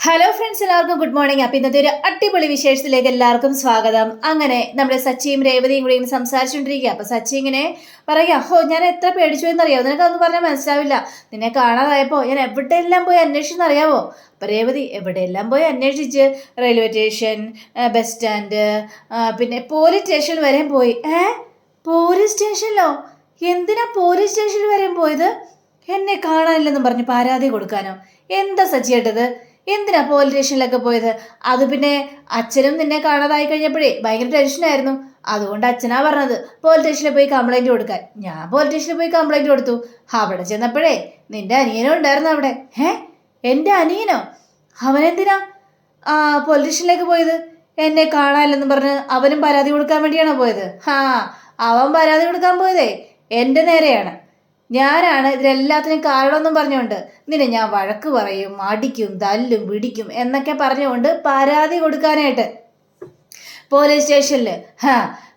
Hello friends എല്ലാവർക്കും good morning അപ്പം ഇന്നത്തെ ഒരു അടിപൊളി വിശേഷത്തിലേക്ക് എല്ലാവർക്കും സ്വാഗതം. അങ്ങനെ നമ്മുടെ സച്ചിയും രേവതിയും കൂടി ഇങ്ങനെ സംസാരിച്ചുകൊണ്ടിരിക്കുക അപ്പം സച്ചി ഇങ്ങനെ പറയുക ഹോ ഞാൻ എത്ര പേടിച്ചു എന്നറിയാവോ നിനക്ക് അതൊന്നും പറഞ്ഞാൽ മനസ്സിലാവില്ല. നിന്നെ കാണാതായപ്പോൾ ഞാൻ എവിടെയെല്ലാം പോയി അന്വേഷിച്ചെന്ന് അറിയാവോ? അപ്പം രേവതി എവിടെയെല്ലാം പോയി അന്വേഷിച്ച്? റെയിൽവേ സ്റ്റേഷൻ ബസ് സ്റ്റാൻഡ് പിന്നെ പോലീസ് സ്റ്റേഷൻ വരെ പോയി. ഏ? പോലീസ് സ്റ്റേഷനിലോ? എന്തിനാ പോലീസ് സ്റ്റേഷനിൽ വരെ പോയത്? എന്നെ കാണാനില്ലെന്നും പറഞ്ഞ് പരാതി കൊടുക്കാനോ? എന്താ സച്ചിയേട്ടത്? എന്തിനാ പോലീസ് സ്റ്റേഷനിലൊക്കെ പോയത്? അത് പിന്നെ അച്ഛനും നിന്നെ കാണാതായി കഴിഞ്ഞപ്പോഴേ ഭയങ്കര ടെൻഷനായിരുന്നു അതുകൊണ്ട് അച്ഛനാ പറഞ്ഞത് പോലീസ് സ്റ്റേഷനിൽ പോയി കംപ്ലൈന്റ് കൊടുക്കാൻ. ഞാൻ പോലീസ് സ്റ്റേഷനിൽ പോയി കംപ്ലൈന്റ് കൊടുത്തു. അവിടെ ചെന്നപ്പോഴേ നിന്റെ അനിയനും ഉണ്ടായിരുന്നു അവിടെ. ഏ എന്റെ അനിയനോ? അവനെന്തിനാ ആ പോലീസ് സ്റ്റേഷനിലേക്ക് പോയത്? എന്നെ കാണാനില്ലെന്ന് പറഞ്ഞ് അവനും പരാതി കൊടുക്കാൻ വേണ്ടിയാണോ പോയത്? ഹാ അവൻ പരാതി കൊടുക്കാൻ പോയതേ എന്റെ നേരെയാണ്. ഞാനാണ് ഇതിലെല്ലാത്തിനും കാരണമെന്നും പറഞ്ഞുകൊണ്ട്. നിന്നെ ഞാൻ വഴക്ക് പറയും അടിക്കും തല്ലും പിടിക്കും എന്നൊക്കെ പറഞ്ഞുകൊണ്ട് പരാതി കൊടുക്കാനായിട്ട്. പോലീസ് സ്റ്റേഷനിൽ ഹാ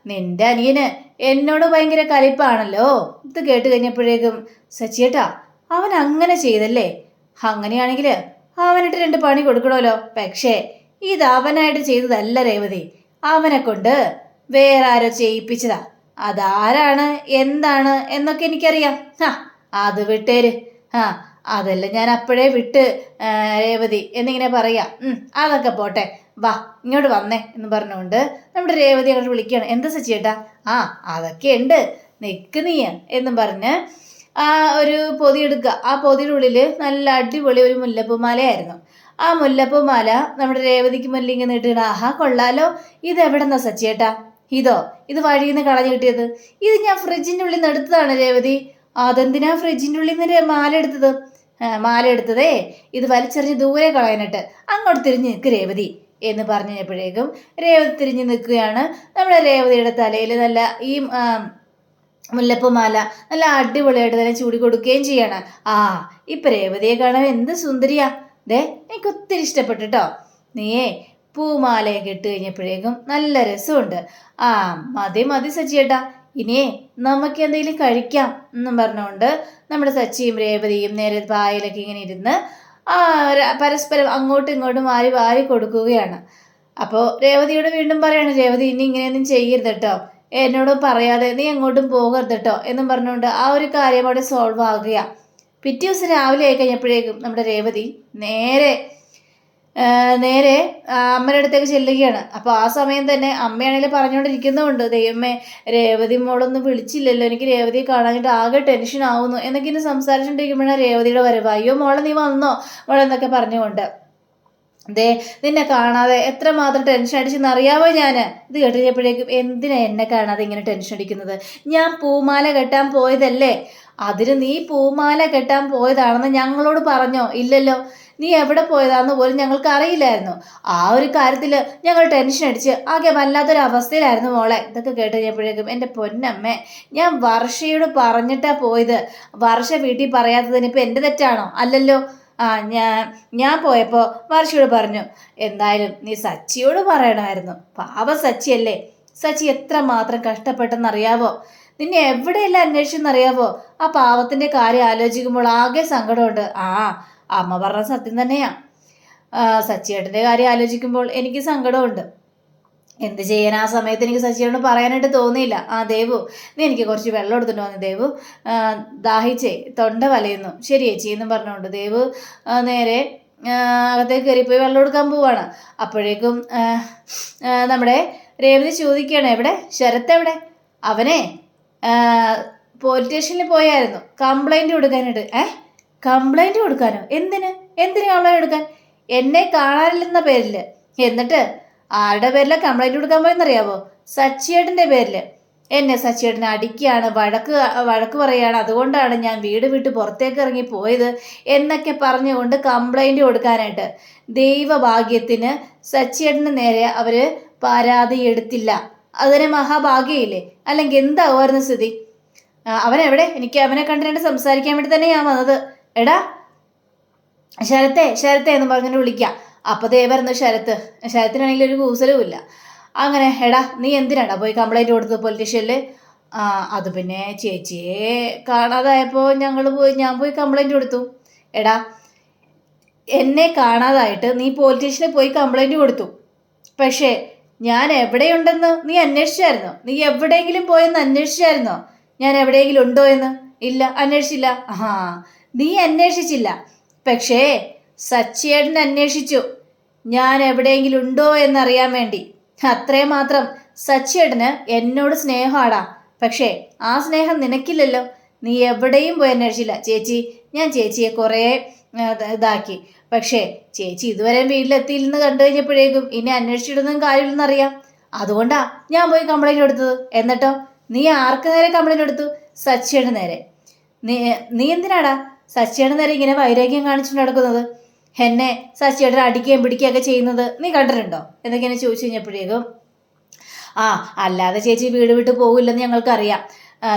നിന്റെ അനിയന് എന്നോട് ഭയങ്കര കലിപ്പാണല്ലോ. ഇത് കേട്ട് കഴിഞ്ഞപ്പോഴേക്കും സച്ചിയേട്ടാ അവൻ അങ്ങനെ ചെയ്തല്ലേ? അങ്ങനെയാണെങ്കിൽ അവനിട്ട് രണ്ട് പണി കൊടുക്കണമല്ലോ. പക്ഷേ ഇത് അവനായിട്ട് ചെയ്തതല്ല രേവതി. അവനെ കൊണ്ട് വേറെ ആരോ ചെയ്യിപ്പിച്ചതാ. അതാരാണ്? എന്താണ്? എന്നൊക്കെ എനിക്കറിയാം. ആ അത് വിട്ടേര്. ആ അതെല്ലാം ഞാൻ അപ്പോഴേ വിട്ട് രേവതി എന്നിങ്ങനെ പറയാം. അതൊക്കെ പോട്ടെ. വാ ഇങ്ങോട്ട് വന്നേ എന്ന് പറഞ്ഞുകൊണ്ട് നമ്മുടെ രേവതി അങ്ങോട്ട് വിളിക്കുകയാണ്. എന്താ സച്ചിയേട്ടാ? ആ അതൊക്കെ ഉണ്ട്. നിക്ക് നീ എന്ന് പറഞ്ഞ് ആ ഒരു പൊതി എടുക്കുക. ആ പൊതിയുടെ ഉള്ളിൽ നല്ല അടിപൊളി ഒരു മുല്ലപ്പൂമാലയായിരുന്നു ആ മുല്ലപ്പൂമാല നമ്മുടെ രേവതിക്ക് മുല്ലിങ്ങനെ നീട്ടിട ആഹാ കൊള്ളാലോ. ഇത് എവിടെന്നാ സച്ചിയേട്ടാ? ഇതോ ഇത് വഴിയിൽ നിന്ന് കളഞ്ഞു കിട്ടിയത്. ഇത് ഞാൻ ഫ്രിഡ്ജിന്റെ ഉള്ളിൽ നിന്ന് എടുത്തതാണ് രേവതി. അതെന്തിനാ ഫ്രിഡ്ജിന്റെ ഉള്ളിൽ നിന്ന് മാല എടുത്തത്? മാല എടുത്തതേ? ഇത് വലിച്ചെറിഞ്ഞ് ദൂരെ കളയാനിട്ട് അങ്ങോട്ട് തിരിഞ്ഞ് നിൽക്ക് രേവതി എന്ന് പറഞ്ഞപ്പോഴേക്കും രേവതി തിരിഞ്ഞ് നിൽക്കുകയാണ്. നമ്മുടെ രേവതിയുടെ തലയിൽ നല്ല ഈ മുല്ലപ്പ് മുല്ലപ്പൂമാല നല്ല അടിപൊളിയായിട്ട് തന്നെ ചൂടി കൊടുക്കുകയും ചെയ്യാണ്. ആ ഇപ്പൊ രേവതിയെ കാണാൻ എന്ത് സുന്ദരിയാ. ദേ എനിക്ക് ഒത്തിരി ഇഷ്ടപ്പെട്ടു കേട്ടോ നീയേ പൂമാലയൊക്കെ ഇട്ട് കഴിഞ്ഞപ്പോഴേക്കും നല്ല രസമുണ്ട്. ആ മതി മതി സച്ചിയേട്ടാ. ഇനിയേ നമുക്ക് എന്തെങ്കിലും കഴിക്കാം എന്നും പറഞ്ഞുകൊണ്ട് നമ്മുടെ സച്ചിയും രേവതിയും നേരെ പായലൊക്കെ ഇങ്ങനെ ഇരുന്ന് പരസ്പരം അങ്ങോട്ടും ഇങ്ങോട്ടും വാരി വാരി കൊടുക്കുകയാണ്. അപ്പോൾ രേവതിയോട് വീണ്ടും പറയാണ് രേവതി ഇനി ഇങ്ങനെയൊന്നും ചെയ്യരുത് കേട്ടോ എന്നോട് പറയാതെ നീ എങ്ങോട്ടും പോകരുത് കേട്ടോ എന്നും പറഞ്ഞുകൊണ്ട് ആ ഒരു കാര്യം അവിടെ സോൾവ് ആകുക പിറ്റേ ദിവസം രാവിലെ ആയി കഴിഞ്ഞപ്പോഴേക്കും നമ്മുടെ രേവതി നേരെ നേരെ അമ്മയുടെ അടുത്തേക്ക് ചെല്ലുകയാണ്. അപ്പോൾ ആ സമയം തന്നെ അമ്മയാണെങ്കിൽ പറഞ്ഞുകൊണ്ടിരിക്കുന്നുണ്ട് ദൈവമേ രേവതി മോളൊന്നും വിളിച്ചില്ലല്ലോ എനിക്ക് രേവതിയെ കാണാനായിട്ട് ആകെ ടെൻഷൻ ആവുന്നു എന്നൊക്കെ ഇന്ന് സംസാരിച്ചുകൊണ്ടിരിക്കുമ്പോഴാണ് രേവതിയുടെ വരവ്. അയ്യോ മോളെ നീ വന്നോ? മോളെന്നൊക്കെ പറഞ്ഞുകൊണ്ട്. ദേ നിന്നെ കാണാതെ എത്രമാത്രം ടെൻഷൻ അടിച്ചെന്ന് അറിയാവോ ഞാൻ ഇത് കേട്ട് എന്തിനാ എന്നെ കാണാതെ ഇങ്ങനെ ടെൻഷൻ അടിക്കുന്നത്? ഞാൻ പൂമാല കെട്ടാൻ പോയതല്ലേ? അതിന് നീ പൂമാല കെട്ടാൻ പോയതാണെന്ന് ഞങ്ങളോട് പറഞ്ഞോ? ഇല്ലല്ലോ. നീ എവിടെ പോയതാന്ന് പോലും ഞങ്ങൾക്ക് അറിയില്ലായിരുന്നു. ആ ഒരു കാര്യത്തിൽ ഞങ്ങൾ ടെൻഷൻ അടിച്ച് ആകെ വല്ലാത്തൊരു അവസ്ഥയിലായിരുന്നു മോളെ. ഇതൊക്കെ കേട്ട് കഴിഞ്ഞപ്പോഴേക്കും എന്റെ പൊന്നമ്മ ഞാൻ വർഷയോട് പറഞ്ഞിട്ടാ പോയത്. വർഷ വീട്ടിൽ പറയാത്തതിന് ഇപ്പം എന്റെ തെറ്റാണോ? അല്ലല്ലോ. ആ ഞാൻ ഞാൻ പോയപ്പോൾ വർഷയോട് പറഞ്ഞു എന്തായാലും നീ സച്ചിയോട് പറയണമായിരുന്നു. പാവ സച്ചിയല്ലേ? സച്ചി എത്ര മാത്രം കഷ്ടപ്പെട്ടെന്നറിയാവോ? നിന്നെ എവിടെയെല്ലാം അന്വേഷിച്ചെന്നറിയാവോ? ആ പാവത്തിന്റെ കാര്യം ആലോചിക്കുമ്പോൾ ആകെ സങ്കടമുണ്ട്. ആ അമ്മ പറഞ്ഞ സത്യം തന്നെയാ. സച്ചിയേട്ടന്റെ കാര്യം ആലോചിക്കുമ്പോൾ എനിക്ക് സങ്കടമുണ്ട്. എന്ത് ചെയ്യാൻ ആ സമയത്ത് എനിക്ക് സച്ചിയോട് പറയാനായിട്ട് തോന്നിയില്ല. ആ ദേവു നീ എനിക്ക് കുറച്ച് വെള്ളം എടുത്തിട്ട് വന്നു ദേവു. ദാഹിച്ചേ തൊണ്ട വലയുന്നു. ശരി ചേച്ചി എന്നും പറഞ്ഞുകൊണ്ട് ദേവു നേരെ അകത്തേക്ക് കയറിപ്പോയി വെള്ളം എടുക്കാൻ പോവാണ്. അപ്പോഴേക്കും നമ്മുടെ രേവതി ചോദിക്കുകയാണ് എവിടെ? ശരത്ത് എവിടെ? അവനെ പോലീസ് സ്റ്റേഷനിൽ പോയായിരുന്നു. കംപ്ലൈന്റ് കൊടുക്കാനായിട്ട്. ഏ? കംപ്ലൈന്റ് കൊടുക്കാനോ? എന്തിന്? എന്തിനു കംപ്ലൈന്റ് കൊടുക്കാൻ? എന്നെ കാണാനില്ലെന്ന പേരിൽ എന്നിട്ട് ആരുടെ പേരിലാണ് കംപ്ലൈന്റ് കൊടുക്കാൻ പോയെന്നറിയാവോ? സച്ചിയേട്ടന്റെ പേരിൽ എന്നെ സച്ചിയേട്ടനെ അടിക്കുകയാണ് വഴക്ക് വഴക്ക് പറയുകയാണ്. അതുകൊണ്ടാണ് ഞാൻ വീട് വിട്ട് പുറത്തേക്ക് ഇറങ്ങി പോയത് എന്നൊക്കെ പറഞ്ഞുകൊണ്ട് കംപ്ലൈന്റ് കൊടുക്കാനായിട്ട്. ദൈവഭാഗ്യത്തിന് സച്ചിയേട്ടന് നേരെ അവർ പരാതി എടുത്തില്ല. അതിന് മഹാഭാഗ്യയില്ലേ? അല്ലെങ്കിൽ എന്താവുമായിരുന്നു സ്ഥിതി? അവനെവിടെ? എനിക്ക് അവനെ കണ്ടിട്ട് സംസാരിക്കാൻ വേണ്ടി തന്നെ ഞാൻ വന്നത്. എടാ ശരത്തെ ശരത്തെ എന്ന് പറഞ്ഞിട്ട് വിളിക്കാം. അപ്പോൾ ദേ വരുന്നു ശരത്ത്. ശരത്തിനാണെങ്കിൽ ഒരു കൂസലും ഇല്ല. അങ്ങനെ എടാ നീ എന്തിനാടാ പോയി കംപ്ലൈന്റ് കൊടുത്തത് പൊളിറ്റീഷ്യനിൽ അത് പിന്നെ ചേച്ചിയെ കാണാതായപ്പോൾ ഞങ്ങൾ പോയി ഞാൻ പോയി കംപ്ലൈന്റ് കൊടുത്തു. എടാ എന്നെ കാണാതായിട്ട് നീ പോലീസ് പോയി കംപ്ലൈന്റ് കൊടുത്തു. പക്ഷേ ഞാൻ എവിടെയുണ്ടെന്ന് നീ അന്വേഷിച്ചായിരുന്നോ? നീ എവിടെയെങ്കിലും പോയെന്ന് അന്വേഷിച്ചായിരുന്നോ? ഞാൻ എവിടെയെങ്കിലും ഉണ്ടോ എന്ന്? ഇല്ല അന്വേഷിച്ചില്ല. ആ നീ അന്വേഷിച്ചില്ല. പക്ഷേ സച്ചിയേട്ടൻ അന്വേഷിച്ചു. ഞാൻ എവിടെയെങ്കിലും ഉണ്ടോ എന്നറിയാൻ വേണ്ടി. അത്രേ മാത്രം സച്ചിയേട്ടന് എന്നോട് സ്നേഹമാടാ. പക്ഷേ ആ സ്നേഹം നിനക്കില്ലല്ലോ. നീ എവിടെയും പോയി അന്വേഷിച്ചില്ല. ചേച്ചി ഞാൻ ചേച്ചിയെ കുറേ ഇതാക്കി. പക്ഷേ ചേച്ചി ഇതുവരെ വീട്ടിലെത്തിയില്ലെന്ന് കണ്ടു കഴിഞ്ഞപ്പോഴേക്കും ഇനി അന്വേഷിച്ചിടുന്നതും കാര്യമില്ലെന്നറിയാം അതുകൊണ്ടാ ഞാൻ പോയി കംപ്ലൈന്റ് കൊടുത്തത് എന്നിട്ടോ നീ ആർക്ക് നേരെ കംപ്ലൈന്റ് കൊടുത്തു സച്ചിയുടെ നേരെ. നീ നീ എന്തിനാടാ? സച്ചിയുടെ നേരെ ഇങ്ങനെ വൈരാഗ്യം കാണിച്ചിട്ട് നടക്കുന്നത്. എന്നെ ശശിയുടെ അടിക്കുകയും പിടിക്കുകയൊക്കെ ചെയ്യുന്നത് നീ കണ്ടിട്ടുണ്ടോ? എന്നൊക്കെ ചോദിച്ചു കഴിഞ്ഞപ്പോഴേക്കും ആ അല്ലാതെ ചേച്ചി വീട് വിട്ട് പോകില്ലെന്ന് ഞങ്ങൾക്കറിയാം.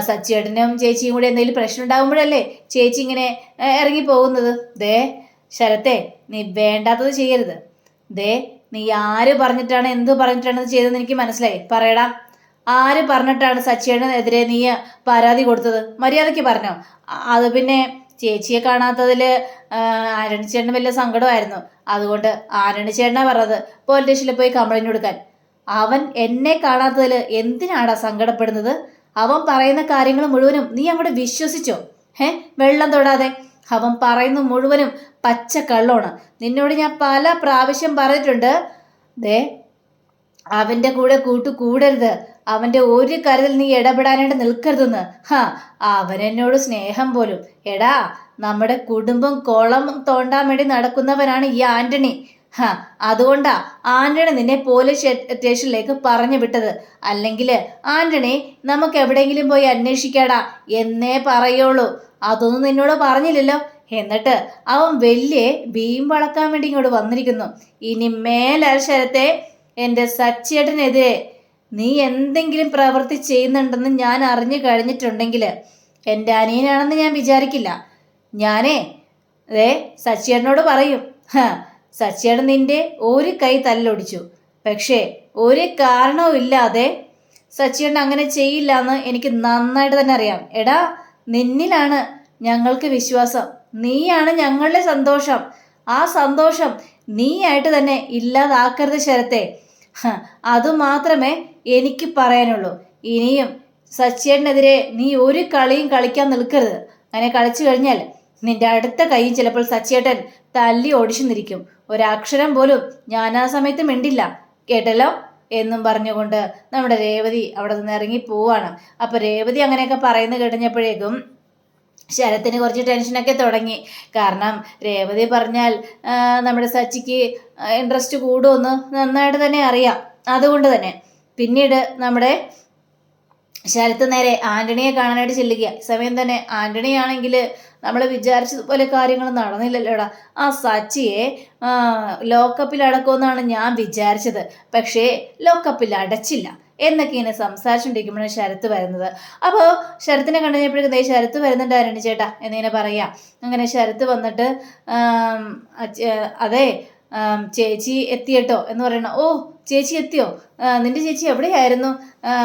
സച്ചേട്ടനും ചേച്ചിയും കൂടി എന്തെങ്കിലും പ്രശ്നം ഉണ്ടാകുമ്പോഴല്ലേ ചേച്ചി ഇങ്ങനെ ഇറങ്ങി പോകുന്നത്. ദേ ശരത്തെ നീ വേണ്ടാത്തത് ചെയ്യരുത്. ദേ നീ ആര് പറഞ്ഞിട്ടാണ് എന്ത് പറഞ്ഞിട്ടാണ് ചെയ്തതെന്ന് എനിക്ക് മനസ്സിലായി. പറയടാ. ആര് പറഞ്ഞിട്ടാണ് സച്ചേട്ടനെതിരെ നീ പരാതി കൊടുത്തത്? മര്യാദയ്ക്ക് പറഞ്ഞോ. അത് പിന്നെ ചേച്ചിയെ കാണാത്തതിൽ ആരണിച്ചേട്ടന് വലിയ സങ്കടമായിരുന്നു. അതുകൊണ്ട് ആരണിച്ചേട്ടനാ പറഞ്ഞത് പോലീസ് സ്റ്റേഷനിൽ പോയി കംപ്ലൈന്റ് കൊടുക്കാൻ. അവൻ എന്നെ കാണാത്തതിൽ എന്തിനാടാ സങ്കടപ്പെടുന്നത്? അവൻ പറയുന്ന കാര്യങ്ങൾ മുഴുവനും നീ അങ്ങോട്ട് വിശ്വസിച്ചോ? ഏ വെള്ളം തൊടാതെ. അവൻ പറയുന്ന മുഴുവനും പച്ച കള്ളമാണ് നിന്നോട് ഞാൻ പല പ്രാവശ്യം പറഞ്ഞിട്ടുണ്ട്. ദേ അവന്റെ കൂടെ കൂട്ടു കൂടരുത്. അവന്റെ ഒരു കാര്യത്തിൽ നീ ഇടപെടാനായിട്ട് നിൽക്കരുതെന്ന്. ഹാ അവൻ എന്നോട് സ്നേഹം പോലും. എടാ നമ്മുടെ കുടുംബം കോളം തോണ്ടാൻ വേണ്ടി നടക്കുന്നവനാണ് ഈ ആന്റണി. ഹാ അതുകൊണ്ടാ ആന്റണി നിന്നെ പോലീസ് സ്റ്റേഷനിലേക്ക് പറഞ്ഞു വിട്ടത്. അല്ലെങ്കിൽ ആന്റണി നമുക്ക് എവിടെയെങ്കിലും പോയി അന്വേഷിക്കാടാ. എന്നേ പറയുള്ളൂ. അതൊന്നും നിന്നോട് പറഞ്ഞില്ലല്ലോ. എന്നിട്ട് അവൻ വലിയ ബീം വളക്കാൻ വേണ്ടി ഇങ്ങോട്ട് വന്നിരിക്കുന്നു. ഇനി മേലാൽ ശരത്തെ എന്റെ സച്ചേട്ടനെതിരെ നീ എന്തെങ്കിലും പ്രവൃത്തി ചെയ്യുന്നുണ്ടെന്ന് ഞാൻ അറിഞ്ഞു കഴിഞ്ഞിട്ടുണ്ടെങ്കിൽ എന്റെ അനിയനാണെന്ന് ഞാൻ വിചാരിക്കില്ല. ഞാനേ അതേ സച്ചിയേട്ടനോട് പറയും. സച്ചിയേട്ടൻ നിന്റെ ഒരു കൈ തല്ലൊടിച്ചു. പക്ഷേ ഒരു കാരണവും ഇല്ലാതെ സച്ചിയേട്ടൻ അങ്ങനെ ചെയ്യില്ല എന്ന് എനിക്ക് നന്നായിട്ട് തന്നെ അറിയാം. എടാ നിന്നിലാണ് ഞങ്ങൾക്ക് വിശ്വാസം. നീയാണ് ഞങ്ങളുടെ സന്തോഷം. ആ സന്തോഷം നീയായിട്ട് തന്നെ ഇല്ലാതാക്കരുത് ശരത്തെ. അതുമാത്രമേ എനിക്ക് പറയാനുള്ളൂ. ഇനിയും സച്ചേട്ടനെതിരെ നീ ഒരു കളിയും കളിക്കാൻ നിൽക്കരുത്. അങ്ങനെ കളിച്ചു കഴിഞ്ഞാൽ നിന്റെ അടുത്ത കൈയും ചിലപ്പോൾ സച്ചിയേട്ടൻ തല്ലി ഓടിച്ചു നിൽക്കും ഒരക്ഷരം പോലും ഞാൻ ആ സമയത്ത് മിണ്ടില്ല. കേട്ടല്ലോ? എന്നും പറഞ്ഞുകൊണ്ട് നമ്മുടെ രേവതി അവിടെ നിന്ന് ഇറങ്ങി പോവാണ്. അപ്പൊ രേവതി അങ്ങനെയൊക്കെ പറയുന്നത് കഴിഞ്ഞപ്പോഴേക്കും ശരത്തിന് കുറച്ച് ടെൻഷനൊക്കെ തുടങ്ങി. കാരണം രേവതി പറഞ്ഞാൽ നമ്മുടെ സച്ചിക്ക് ഇൻട്രസ്റ്റ് കൂടുമെന്ന് നന്നായിട്ട് തന്നെ അറിയാം. അതുകൊണ്ട് തന്നെ. പിന്നീട് നമ്മുടെ ശരത്ത് നേരെ ആന്റണിയെ കാണാനായിട്ട് ചെല്ലുക സമയം തന്നെ ആന്റണി ആണെങ്കിൽ നമ്മൾ വിചാരിച്ചതുപോലെ കാര്യങ്ങൾ നടന്നില്ലല്ലോടാ. ആ സച്ചിയെ ലോക്കപ്പിൽ അടക്കുമെന്നാണ് ഞാൻ വിചാരിച്ചത്. പക്ഷേ ലോക്കപ്പിൽ അടച്ചില്ല. എന്നൊക്കെ ഇങ്ങനെ സംസാരിച്ചുകൊണ്ടിരിക്കുമ്പോഴാണ് ശരത്ത് വരുന്നത്. അപ്പോൾ ശരത്തിനെ കണ്ടു കഴിഞ്ഞപ്പോഴേ ശരത്ത് വരുന്നുണ്ടായിരുന്നു ചേട്ടാ എന്നിങ്ങനെ പറയാം. അങ്ങനെ ശരത്ത് വന്നിട്ട് അതെ ചേച്ചി എത്തിയട്ടോ എന്ന് പറയണം ഓ ചേച്ചി എത്തിയോ? നിന്റെ ചേച്ചി എവിടെയായിരുന്നു?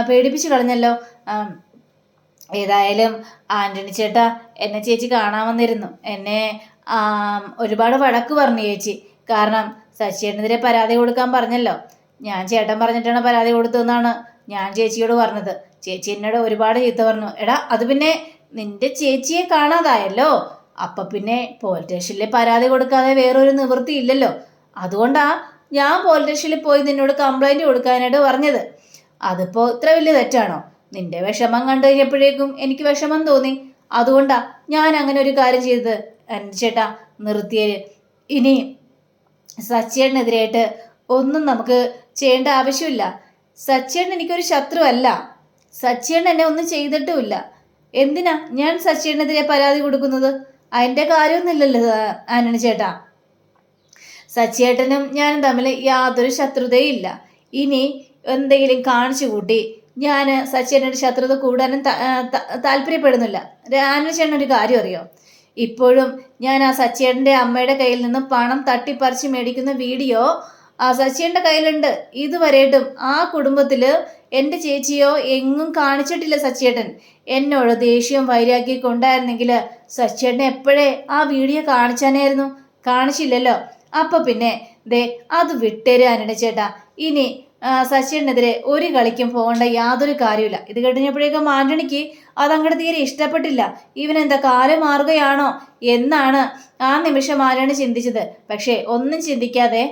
പേടിപ്പിച്ച് കളഞ്ഞല്ലോ. ഏതായാലും ആന്റണി ചേട്ടാ എന്നെ ചേച്ചി കാണാൻ വന്നിരുന്നു. എന്നെ ഒരുപാട് വഴക്ക് പറഞ്ഞു ചേച്ചി. കാരണം ശശിയേട്ടനെതിരെ പരാതി കൊടുക്കാൻ പറഞ്ഞല്ലോ. ഞാൻ ചേട്ടൻ പറഞ്ഞിട്ടാണ് പരാതി കൊടുത്തതെന്നാണ് ഞാൻ ചേച്ചിയോട് പറഞ്ഞത്. ചേച്ചി എന്നോട് ഒരുപാട് ചീത്ത പറഞ്ഞു. എടാ അത് പിന്നെ നിന്റെ ചേച്ചിയെ കാണാതായല്ലോ. അപ്പൊ പിന്നെ പോലീസ് സ്റ്റേഷനിൽ പരാതി കൊടുക്കാതെ വേറൊരു നിവൃത്തി ഇല്ലല്ലോ. അതുകൊണ്ടാ ഞാൻ പോലീസ് സ്റ്റേഷനിൽ പോയി നിന്നോട് കംപ്ലൈന്റ് കൊടുക്കാനായിട്ട് പറഞ്ഞത്. അതിപ്പോ ഇത്ര വലിയ തെറ്റാണോ? നിന്റെ വിഷമം കണ്ടു കഴിഞ്ഞപ്പോഴേക്കും എനിക്ക് വിഷമം തോന്നി. അതുകൊണ്ടാ ഞാൻ അങ്ങനെ ഒരു കാര്യം ചെയ്തത്. എന്റെ ചേട്ടാ നിർത്തിയത് ഇനി സച്ചേട്ടനെതിരായിട്ട് ഒന്നും നമുക്ക് ചെയ്യേണ്ട ആവശ്യമില്ല. സച്ചിയേട്ടൻ എനിക്കൊരു ശത്രുവല്ല. സച്ചിയേട്ടൻ എന്നെ ഒന്നും ചെയ്തിട്ടുമില്ല. എന്തിനാ ഞാൻ സച്ചിയേട്ടനെതിരെ പരാതി കൊടുക്കുന്നത്? അതിന്റെ കാര്യമൊന്നുമില്ലല്ലോ ആനണി ചേട്ടാ. സച്ചേട്ടനും ഞാനും തമ്മിൽ യാതൊരു ശത്രുതയില്ല. ഇനി എന്തെങ്കിലും കാണിച്ചു കൂട്ടി ഞാൻ സച്ചേട്ടന്റെ ശത്രുത കൂടാനും താല്പര്യപ്പെടുന്നില്ല. ആനണി ചേട്ടൻ ഒരു കാര്യം അറിയോ? ഇപ്പോഴും ഞാൻ ആ സച്ചേട്ടന്റെ അമ്മയുടെ കയ്യിൽ നിന്ന് പണം തട്ടിപ്പറിച്ച് മേടിക്കുന്ന വീഡിയോ ആ ശശിയുടെ കയ്യിലുണ്ട്. ഇതുവരെയായിട്ടും ആ കുടുംബത്തിൽ എന്റെ ചേച്ചിയോ എങ്ങും കാണിച്ചിട്ടില്ല സച്ചിയേട്ടൻ. എന്നോട് ദേഷ്യം വൈരാഗ്യമൊക്കെ ഉണ്ടായിരുന്നെങ്കിൽ സച്ചിയേട്ടനെ എപ്പോഴേ ആ വീഡിയോ കാണിച്ചാനായിരുന്നു? കാണിച്ചില്ലല്ലോ. അപ്പൊ പിന്നെ ദേ അത് വിട്ടേര് ആന്റണി ചേട്ടാ. ഇനി സച്ചിനെതിരെ ഒരു കളിക്കും പോകേണ്ട യാതൊരു കാര്യമില്ല ഇത് കഴിഞ്ഞപ്പോഴേക്കും ആന്റണിക്ക് അതങ്ങോട്ട് തീരെ ഇഷ്ടപ്പെട്ടില്ല. ഇവനെന്താ കാൽ മാറുകയാണോ? എന്നാണ് ആ നിമിഷം ആന്റണി ചിന്തിച്ചത്. പക്ഷേ ഒന്നും ചിന്തിക്കാതെ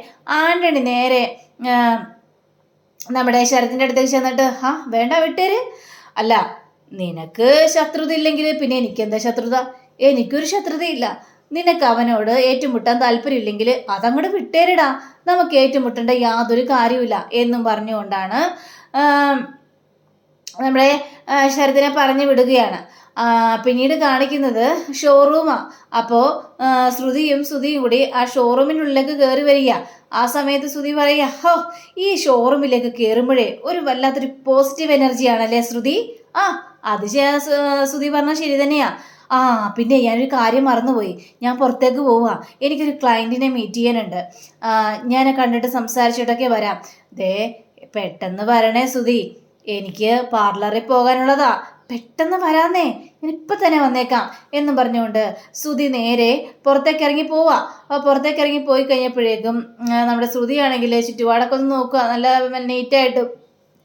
ആന്റണി നേരെ നമ്മുടെ ശരത്തിന്റെ അടുത്തേക്ക് ചെന്നിട്ട് ആ വേണ്ട വിട്ടേര്. അല്ല നിനക്ക് ശത്രുത ഇല്ലെങ്കിൽ പിന്നെ എനിക്കെന്താ ശത്രുത? എനിക്കൊരു ശത്രുതയില്ല. നിനക്ക് അവനോട് ഏറ്റുമുട്ടാൻ താല്പര്യമില്ലെങ്കിൽ അതങ്ങോട്ട് വിട്ടേരിടാ. നമുക്ക് ഏറ്റുമുട്ടേണ്ട യാതൊരു കാര്യമില്ല എന്നും പറഞ്ഞുകൊണ്ടാണ് നമ്മുടെ ശരദിനെ പറഞ്ഞു വിടുകയാണ്. പിന്നീട് കാണിക്കുന്നത് ഷോറൂമാണ് അപ്പോൾ ശ്രുതിയും ശ്രുതിയും കൂടി ആ ഷോറൂമിനുള്ളിലേക്ക് കയറി വരിക. ആ സമയത്ത് ശ്രുതി പറയുക ഹോ ഈ ഷോറൂമിലേക്ക് കയറുമ്പോഴേ ഒരു വല്ലാത്തൊരു പോസിറ്റീവ് എനർജിയാണല്ലേ ശ്രുതി? ആ അത് ശ്രുതി പറഞ്ഞാൽ ശരി തന്നെയാ. ആ പിന്നെ ഞാനൊരു കാര്യം മറന്നുപോയി. ഞാൻ പുറത്തേക്ക് പോവുക എനിക്കൊരു ക്ലയന്റിനെ മീറ്റ് ചെയ്യാനുണ്ട്. ഞാൻ കണ്ടിട്ട് സംസാരിച്ചിട്ടൊക്കെ വരാം. ദേ പെട്ടെന്ന് വരണേ സുധി. എനിക്ക് പാർലറിൽ പോകാനുള്ളതാ. പെട്ടെന്ന് വരാന്നേ. ഞാൻ ഇപ്പം തന്നെ വന്നേക്കാം എന്നും പറഞ്ഞുകൊണ്ട് ശ്രുതി നേരെ പുറത്തേക്ക് ഇറങ്ങി പോവാ. അപ്പോൾ പുറത്തേക്ക് ഇറങ്ങി പോയി കഴിഞ്ഞപ്പോഴേക്കും നമ്മുടെ ശ്രുതിയാണെങ്കിൽ ചുറ്റുപാടൊക്കെ ഒന്ന് നോക്കുക. നല്ല നീറ്റായിട്ട്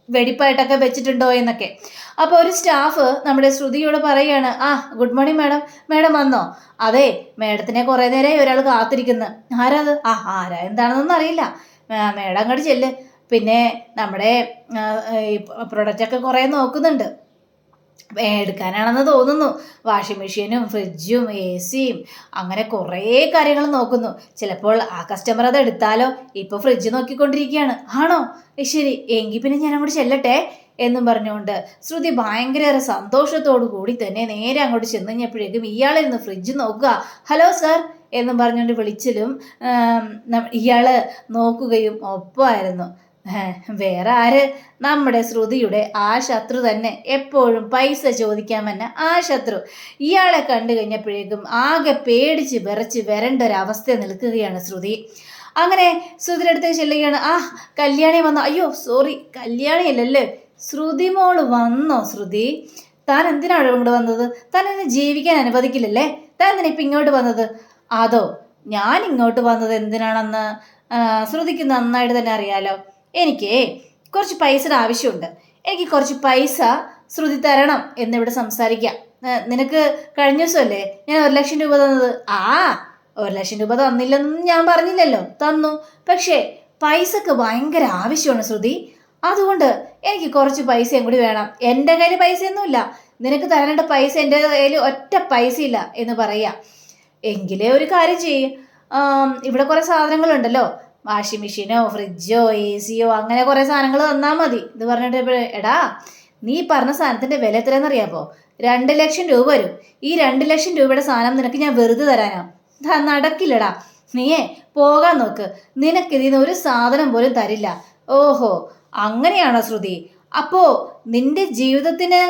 വെടിപ്പായിട്ടൊക്കെ വെച്ചിട്ടുണ്ടോ എന്നൊക്കെ. അപ്പോൾ ഒരു സ്റ്റാഫ് നമ്മുടെ ശ്രുതിയോട് പറയുകയാണ് ആ ഗുഡ് മോർണിംഗ് മാഡം മാഡം വന്നോ? അതെ മാഡത്തിനെ കുറേ നേരമായി ഒരാൾ കാത്തിരിക്കുന്നു. ആരാ അത്? ആ ആരാ? എന്താണെന്നൊന്നും അറിയില്ല. മാഡം അങ്ങോട്ട് ചെല്ല്. പിന്നെ നമ്മുടെ പ്രൊഡക്റ്റൊക്കെ കുറേ നോക്കുന്നുണ്ട്. എടുക്കാനാണെന്ന് തോന്നുന്നു. വാഷിംഗ് മെഷീനും ഫ്രിഡ്ജും എ സിയും അങ്ങനെ കുറേ കാര്യങ്ങൾ നോക്കുന്നു. ചിലപ്പോൾ ആ കസ്റ്റമർ അത് എടുത്താലോ? ഇപ്പോൾ ഫ്രിഡ്ജ് നോക്കിക്കൊണ്ടിരിക്കുകയാണ്. ആണോ? ശരി എങ്കിൽ പിന്നെ ഞാൻ അങ്ങോട്ട് ചെല്ലട്ടെ? എന്നും പറഞ്ഞുകൊണ്ട് ശ്രുതി ഭയങ്കര സന്തോഷത്തോടു കൂടി തന്നെ നേരെ അങ്ങോട്ട് ചെന്ന് കഴിഞ്ഞപ്പോഴേക്കും ഇയാളിരുന്ന് ഫ്രിഡ്ജ് നോക്കുക. ഹലോ സാർ എന്നും പറഞ്ഞുകൊണ്ട് വിളിച്ചിലും ഇയാൾ നോക്കുകയും ഒപ്പമായിരുന്നു വേറെ ആര്? നമ്മുടെ ശ്രുതിയുടെ ആ ശത്രു തന്നെ എപ്പോഴും പൈസ ചോദിക്കാൻ വന്ന ആ ശത്രു. ഇയാളെ കണ്ടു കഴിഞ്ഞപ്പോഴേക്കും ആകെ പേടിച്ച് വിറച്ച് വരേണ്ട ഒരു അവസ്ഥ നിൽക്കുകയാണ് ശ്രുതി. അങ്ങനെ ശ്രുതിയുടെ അടുത്തേക്ക് ചെല്ലുകയാണ്. ആ കല്യാണി വന്നു. അയ്യോ സോറി കല്യാണി അല്ലല്ലേ ശ്രുതി മോൾ വന്നോ ശ്രുതി? താൻ എന്തിനാണ് ഇങ്ങോട്ട് വന്നത്? താൻ എന്നെ ജീവിക്കാൻ അനുവദിക്കില്ലല്ലേ? താൻ എന്തിനാ ഇപ്പം ഇങ്ങോട്ട് വന്നത്? അതോ ഞാൻ ഇങ്ങോട്ട് വന്നത് എന്തിനാണെന്ന് ശ്രുതിക്ക് നന്നായിട്ട് തന്നെ അറിയാലോ. എനിക്ക് കുറച്ച് പൈസയുടെ ആവശ്യമുണ്ട്. എനിക്ക് കുറച്ച് പൈസ ശ്രുതി തരണം എന്നിവിടെ സംസാരിക്കാം. നിനക്ക് കഴിഞ്ഞ ദിവസമല്ലേ ഞാൻ ഒരു ലക്ഷം രൂപ തന്നത്? ആ ഒരു ലക്ഷം രൂപ തന്നില്ലെന്നും ഞാൻ പറഞ്ഞില്ലല്ലോ. തന്നു. പക്ഷേ പൈസക്ക് ഭയങ്കര ആവശ്യമാണ് ശ്രുതി. അതുകൊണ്ട് എനിക്ക് കുറച്ച് പൈസയും കൂടി വേണം. എന്റെ കയ്യിൽ പൈസയൊന്നുമില്ല. നിനക്ക് തരേണ്ട പൈസ എന്റെ കയ്യിൽ ഒറ്റ പൈസ ഇല്ല എന്ന് പറയാം. എങ്കിലേ ഒരു കാര്യം ചെയ്യും. ഇവിടെ കുറേ സാധനങ്ങളുണ്ടല്ലോ. വാഷിംഗ് മെഷീനോ ഫ്രിഡ്ജോ എ സിയോ അങ്ങനെ കുറേ സാധനങ്ങൾ തന്നാൽ മതി. ഇത് പറഞ്ഞിട്ട് എടാ നീ പറഞ്ഞ സാധനത്തിന്റെ വില എത്രയെന്ന് അറിയാമോ രണ്ട് ലക്ഷം രൂപ വരും. ഈ രണ്ട് ലക്ഷം രൂപയുടെ സാധനം നിനക്ക് ഞാൻ വെറുതെ തരാനോ. നടക്കില്ലടാ. നീയേ പോകാൻ നോക്ക്. നിനക്ക് ഇതിൽ നിന്ന് ഒരു സാധനം പോലും തരില്ല. ഓഹോ അങ്ങനെയാണോ ശ്രുതി? അപ്പോ നിന്റെ ജീവിതത്തിന്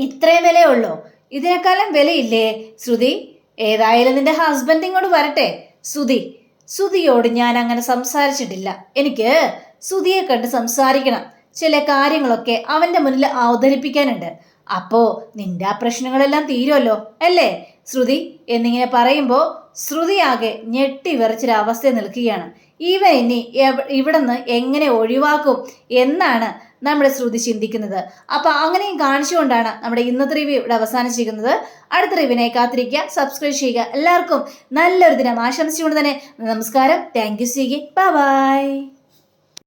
ഇത്രയും വിലയുള്ളൂ ഇതിനേക്കാളും വിലയില്ലേ ശ്രുതി? ഏതായാലും നിന്റെ ഹസ്ബൻഡ് ഇങ്ങോട്ട് വരട്ടെ. സുധി സുധിയോട് ഞാൻ അങ്ങനെ സംസാരിച്ചിട്ടില്ല. എനിക്ക് സുധിയെ കണ്ട് സംസാരിക്കണം. ചില കാര്യങ്ങളൊക്കെ അവന്റെ മുന്നിൽ അവതരിപ്പിക്കാനുണ്ട്. അപ്പോ നിന്റെ ആ പ്രശ്നങ്ങളെല്ലാം തീരുമല്ലോ അല്ലേ? ശ്രുതി എന്നിങ്ങനെ പറയുമ്പോൾ ശ്രുതിയാകെ ഞെട്ടി വിറച്ചൊരവസ്ഥ നിൽക്കുകയാണ്. ഇവൻ ഇനി എവ- നിന്ന് എങ്ങനെ ഒഴിവാക്കും? എന്നാണ് നമ്മുടെ ശ്രുതി ചിന്തിക്കുന്നത്. അപ്പൊ അങ്ങനെയും കാണിച്ചുകൊണ്ടാണ് നമ്മുടെ ഇന്നത്തെ റിവ്യൂ ഇവിടെ അവസാനിച്ചിരിക്കുന്നത്. അടുത്ത റിവ്യൂവിനെ കാത്തിരിക്കുക. സബ്സ്ക്രൈബ് ചെയ്യുക. എല്ലാവർക്കും നല്ലൊരു ദിനം ആശംസിച്ചുകൊണ്ട് തന്നെ നമസ്കാരം. Thank you C by